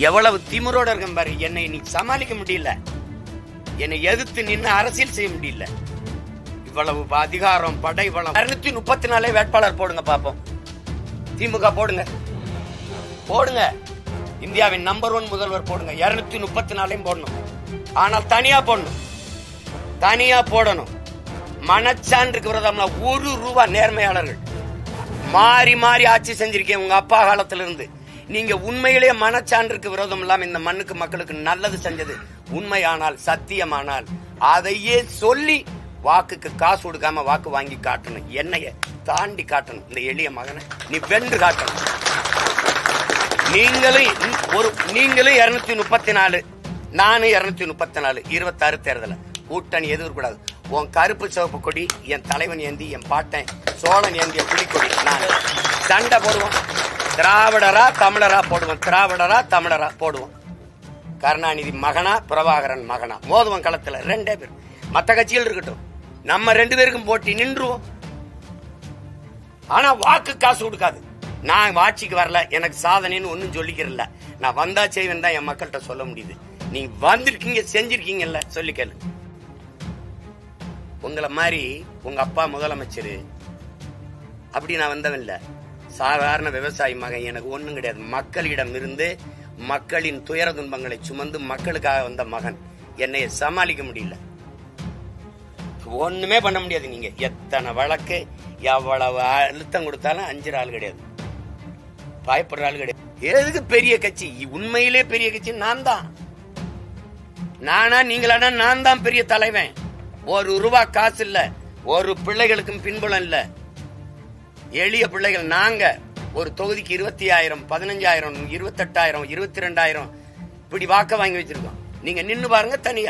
எவ்வளவு திமிரோட இருக்கும் பாரு. என்னை நீ சமாளிக்க முடியல. என்னை எதிர்த்து நின்று அரசியல் செய்ய முடியல. இவ்வளவு அதிகாரம் படை பலம் இருநூத்தி முப்பத்தி நாலே வேட்பாளர் போடுங்க பாப்போம். திமுக போடுங்க. போடுங்க. இந்தியாவின் நம்பர் ஒன் முதல்வர் போடுங்க. இருநூத்தி முப்பத்தி நாலையும் போடணும். ஆனால் தனியா போடணும். தனியா போடணும். மனச்சான்றுக்கு விரதம்னா ஒரு ரூபா நேர்மையாளர்கள். மாறி மாறி ஆட்சி செஞ்சிருக்கேன் உங்க அப்பா காலத்திலிருந்து. இருந்து நீங்க உண்மையிலேயே மனச்சான்றுக்கு விரோதம் இல்லாம இந்த மண்ணுக்கு மக்களுக்கு நல்லது செஞ்சது. உண்மையானால் சத்தியமானால் அதையே சொல்லி வாக்குக்கு காசு கொடுக்காம வாக்கு வாங்கி காட்டணும். என்னைய தாண்டி காட்டணும். இந்த எளிய மகனை நீ வென்று காட்டணும். நீங்களும் ஒரு நீங்களும் இருநூத்தி முப்பத்தி நாலு நானும் இருநூத்தி முப்பத்தி நாலு இருபத்தாறு தேர்தல. கூட்டணி எதுவும் கூடாது உன் கருப்பு சிவப்பு கொடி என் தலைவன் ஏந்தி என் பாட்டன் சோழன் ஏந்திய புலிக்கொடி நான் சண்டை போடுவோம். திராவிடரா தமிழரா போடுவோம். திராவிடரா தமிழரா போடுவோம். கருணாநிதி மகனா பிரபாகரன் மகனா. மோதுவன் களத்துல ரெண்டே பேர். மற்ற கட்சிகள் இருக்கட்டும். நம்ம ரெண்டு பேருக்கும் போட்டி நின்றுவோம். ஆனா வாக்கு காசு கொடுக்காது. நான் ஆட்சிக்கு வரல எனக்கு சாதனைன்னு ஒன்றும் சொல்லிக்கிறல நான் வந்தா செய்வேன் தான் என் மக்கள்கிட்ட சொல்ல முடியுது. நீ வந்திருக்கீங்க செஞ்சிருக்கீங்கல்ல சொல்லி கேளு. உங்களை மாதிரி உங்க அப்பா முதலமைச்சர் அப்படி நான் வந்தவன் இல்லை. சாதாரண விவசாயி மகன் எனக்கு ஒன்றும் கிடையாது. மக்களிடம் இருந்து மக்களின் துயர துன்பங்களை சுமந்து மக்களுக்காக வந்த மகன் என்னை சமாளிக்க முடியல. ஒண்ணுமே பண்ண முடியாது நீங்க. எத்தனை வழக்கு எவ்வளவு அழுத்தம் கொடுத்தாலும் அஞ்சு ஆள் கிடையாது. பயப்படுற ஆள் கிடையாது. எதுக்கு பெரிய கட்சி? உண்மையிலே பெரிய கட்சி நான் தான். நானா நீங்களானா நான் தான் பெரிய தலைவன். ஒரு ரூபா காசு இல்ல. ஒரு பிள்ளைகளுக்கும் பின்புலம் இல்லை. எளிய பிள்ளைகள் நாங்க ஒரு தொகுதிக்கு இருபத்தி ஆயிரம் பதினஞ்சாயிரம் இருபத்தெட்டாயிரம் இருபத்தி ரெண்டாயிரம் இப்படி வாக்க வாங்கி வச்சிருக்கோம். நீங்க நின்னு பாருங்க தனியா.